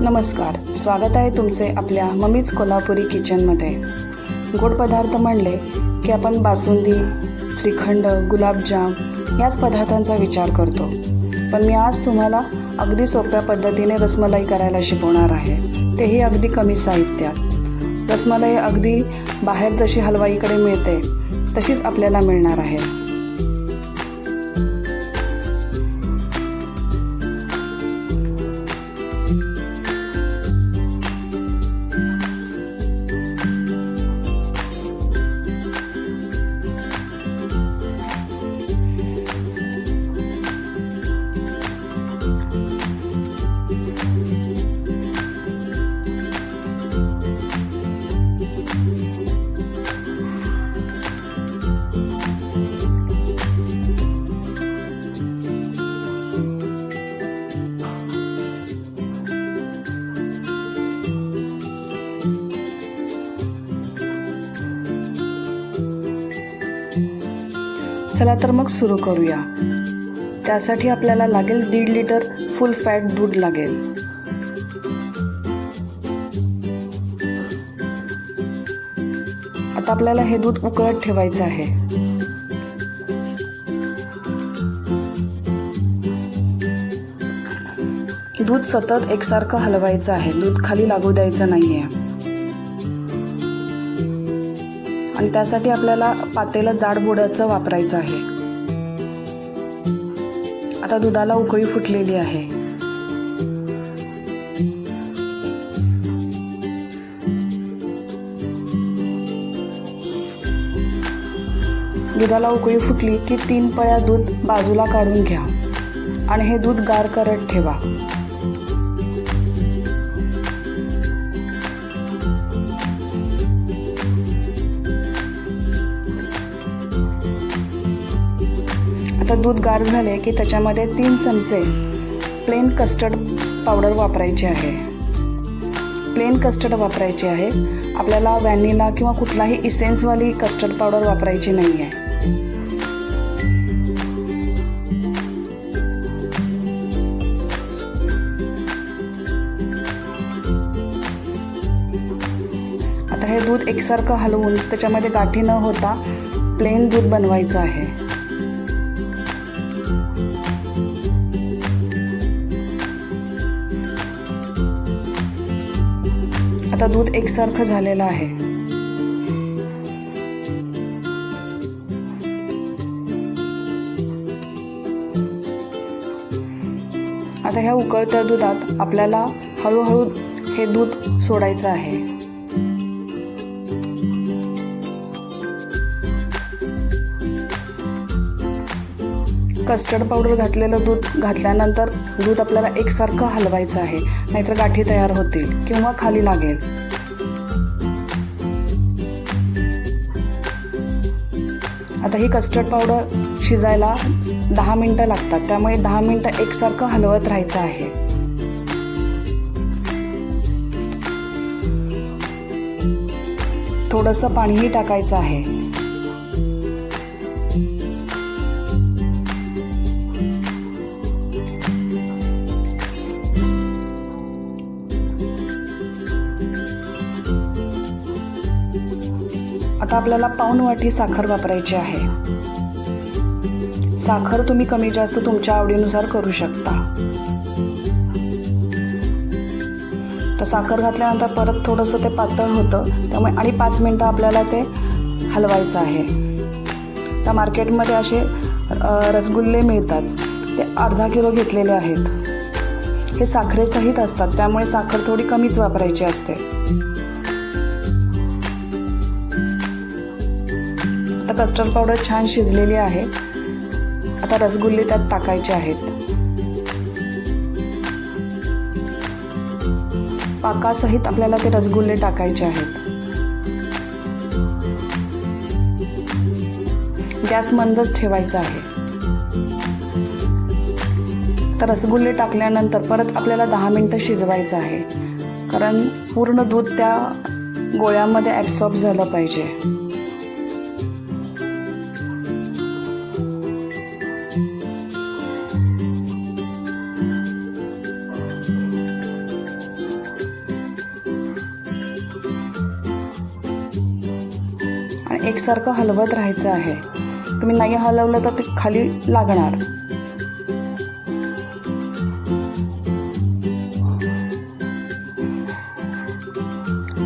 नमस्कार स्वागत आहे तुमचे आपल्या मम्मीच कोल्हापुरी किचनमध्ये गोड पदार्थ म्हणले की आपण बासुंदी श्रीखंड गुलाबजाम याच पदार्थांचा विचार करतो. पण मी आज तुम्हाला अगदी सोप्या पद्धतीने रसमलाई करायला शिकवणार आहे. तेही अगदी कमी साहित्यात. रसमलाई अगदी बाहेर जशी हलवाईकडे मिळते तशीच आपल्याला मिळणार आहे. चला तर मग सुरू करूया. त्यासाठी आपल्याला लागेल दीड लिटर फुल फॅट दूध लागेल. आता आपल्याला हे दूध उकळत ठेवायचं आहे. दूध सतत एकसारखं हलवायचं आहे. दूध खाली लागू द्यायचं नाही आहे आणि त्यासाठी आपल्याला पातेलं जाड बुडाचं वापरायचं आहे. आता दुधाला उकळी फुटलेली आहे. दुधाला उकळी फुटली की तीन पळ्या दूध बाजूला काढून घ्या. आणि हे दूध गार करत ठेवा. आता दूध गार झाले की त्याच्यामध्ये तीन चमचे प्लेन कस्टर्ड पावडर वापरायची आहे. प्लेन कस्टर्ड वापरायची आहे. आपल्याला व्हॅनिला किंवा कुठलाही इसेन्सवाली कस्टर्ड पावडर वापरायची नाही आहे आता हे दूध एकसारखं हलवून त्याच्यामध्ये गाठी न होता प्लेन दूध बनवायचं आहे. आता दूध एकसारखं झालेलं आहे. आता ह्या उकळत्या दुधात आपल्याला हळूहळू हे दूध सोडायचं आहे. कस्टर्ड पावडर घातलेलं दूध घातल्यानंतर दूध आपल्याला एकसारखं हलवायचं आहे. नाहीतर गाठी तयार होतील किंवा खाली लागेल. आता ही कस्टर्ड पावडर शिजायला दहा मिनटं लागतात. त्यामुळे दहा मिनटं एकसारखं हलवत राहायचं आहे. थोडंसं पाणीही टाकायचं आहे. आता आपल्याला पाऊण वाटी साखर वापरायची आहे. साखर तुम्ही कमी जास्त तुमच्या आवडीनुसार करू शकता. तर साखर घातल्यानंतर परत थोडंसं ते पातळ होतं. त्यामुळे आणि पाच मिनटं आपल्याला ते हलवायचं आहे. त्या मार्केटमध्ये असे रसगुल्ले मिळतात. ते अर्धा किलो घेतलेले आहेत. हे साखरेसहित असतात. त्यामुळे साखर थोडी कमीच वापरायची असते. कस्टर्ड पावडर छान शिजलेली आहे. आता रसगुल्ले त्यात टाकायचे आहेत. पाकासहित आपल्याला ते रसगुल्ले टाकायचे आहेत. गॅस मंदच ठेवायचा आहे. तर रसगुल्ले टाकल्यानंतर परत आपल्याला दहा मिनटं शिजवायचं आहे. कारण पूर्ण दूध त्या गोळ्यामध्ये ॲब्सॉर्ब झालं पाहिजे. एकसारखं हलवत राहायचं आहे. तुम्ही नाही हलवलं तर ते खाली लागणार.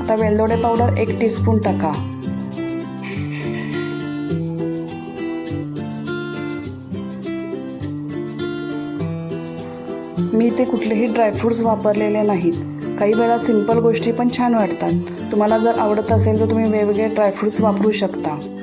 आता वेलदोडे पावडर एक टीस्पून टाका. मी ते कुठलेही ड्रायफ्रूट्स वापरलेले नाहीत. काही वेळा सिंपल गोष्टी पण छान वाटतात. तुम्हाला जर आवडत असेल तर तुम्ही वेगवेगळे ड्रायफ्रूट्स वापरू शकता.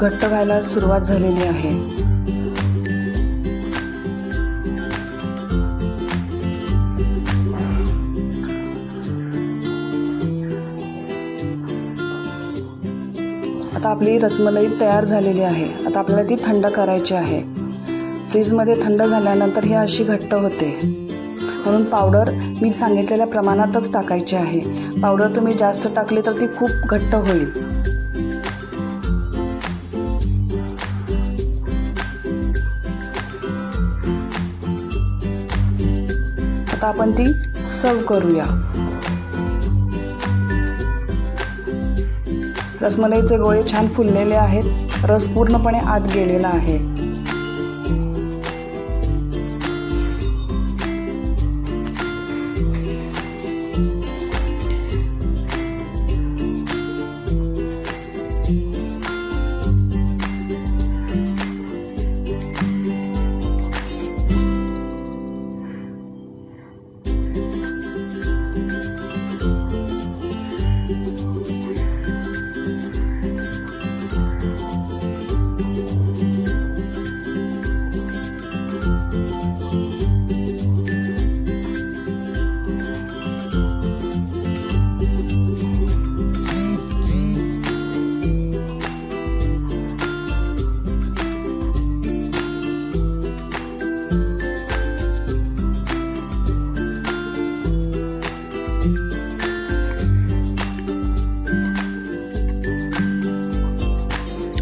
घट्ट व्हायला सुरुवात झालेली आहे. आता आपली रसमलाई तयार झालेली आहे. आता आपल्याला ती थंड करायची आहे. फ्रीजमध्ये थंड झाल्यानंतर ही अशी घट्ट होते. म्हणून पावडर मी सांगितलेल्या प्रमाणातच टाकायची आहे. पावडर तुम्ही जास्त टाकली तर ती खूप घट्ट होईल. आपण ती सर्व करूया. रसमलाईचे गोळे छान फुललेले आहेत. रस पूर्णपणे आत गेलेला आहे.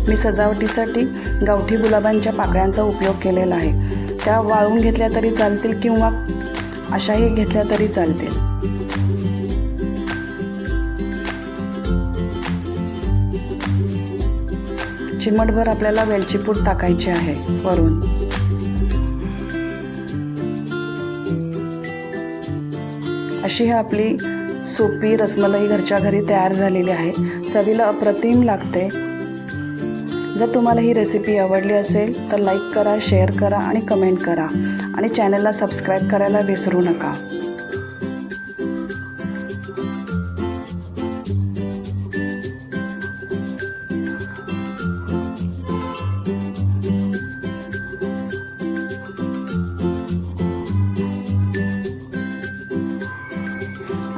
मी सजावटीसाठी गावठी गुलाबांच्या पाकळ्यांचा उपयोग केलेला आहे. त्या वाळून घेतल्या तरी चालतील किंवा अशाही घेतल्या तरी चालतील. चिमटभर आपल्याला वेलची पूड टाकायची आहे वरून. अशी ही आपली सोपी रसमलाई घरच्या घरी तयार झालेली आहे. चवीला अप्रतिम लागते. जर तुम्हाला ही रेसिपी आवडली असेल तर लाईक करा शेअर करा आणि कमेंट करा. आणि चॅनलला सबस्क्राईब करायला विसरू नका.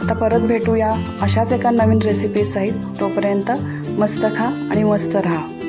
आता परत भेटूया अशाच एका नवीन रेसिपी सहित. तोपर्यंत मस्त खा आणि मस्त राहा.